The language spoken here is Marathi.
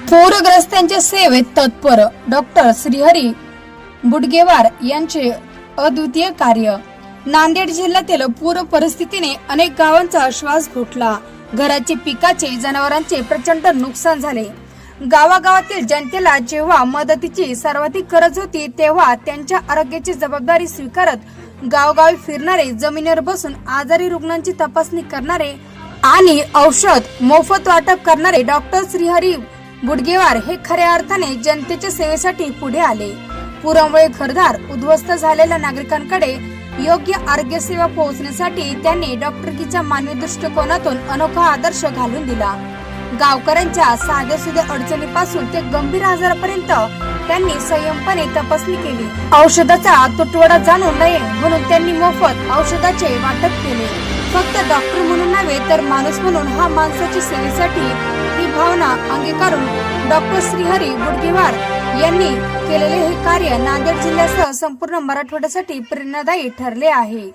पूरग्रस्तांच्या सेवेत तत्पर डॉक्टर श्रीहरी बुडगेवार यांचे अद्वितीय कार्य. नांदेड जिल्ह्यातील पूर परिस्थितीने अनेक गावांचा श्वास घोटला. घराचे पिकाचे जनावरांचे प्रचंड नुकसान झाले. गावागावातील जनतेला जेव्हा मदतीची सर्वाधिक गरज होती तेव्हा त्यांच्या आरोग्याची जबाबदारी स्वीकारत गावगावी फिरणारे जमिनीवर बसून आजारी रुग्णांची तपासणी करणारे आणि औषध मोफत वाटप करणारे डॉक्टर श्रीहरी बुडगेवार हे खऱ्या अर्थाने जनतेच्या सेवेसाठी पुढे आले. पुरामुळे घरदार उद्ध्वस्त झालेल्या नागरिकांकडे योग्य आरोग्य सेवा पोहोचण्यासाठी त्यांनी डॉक्टरकीच्या मानवी दृष्टिकोनातून अनोखा आदर्श घालून दिला. गावकऱ्यांच्या साध्या सुध्या अडचणीपासून ते गंभीर आजारापर्यंत त्यांनी संयमपणे तपासणी केली. औषधाचा तुटवडा जाणू नये म्हणून त्यांनी मोफत औषधाचे वाटप केले. फक्त डॉक्टर म्हणून नव्हे तर माणूस म्हणून हा माणसाच्या सेवेसाठी भावना अंगीकारून डॉक्टर श्रीहरी बुडगेवार यांनी केलेले हे कार्य नांदेड जिल्ह्यासह संपूर्ण मराठवाड्यासाठी प्रेरणादायी ठरले आहे.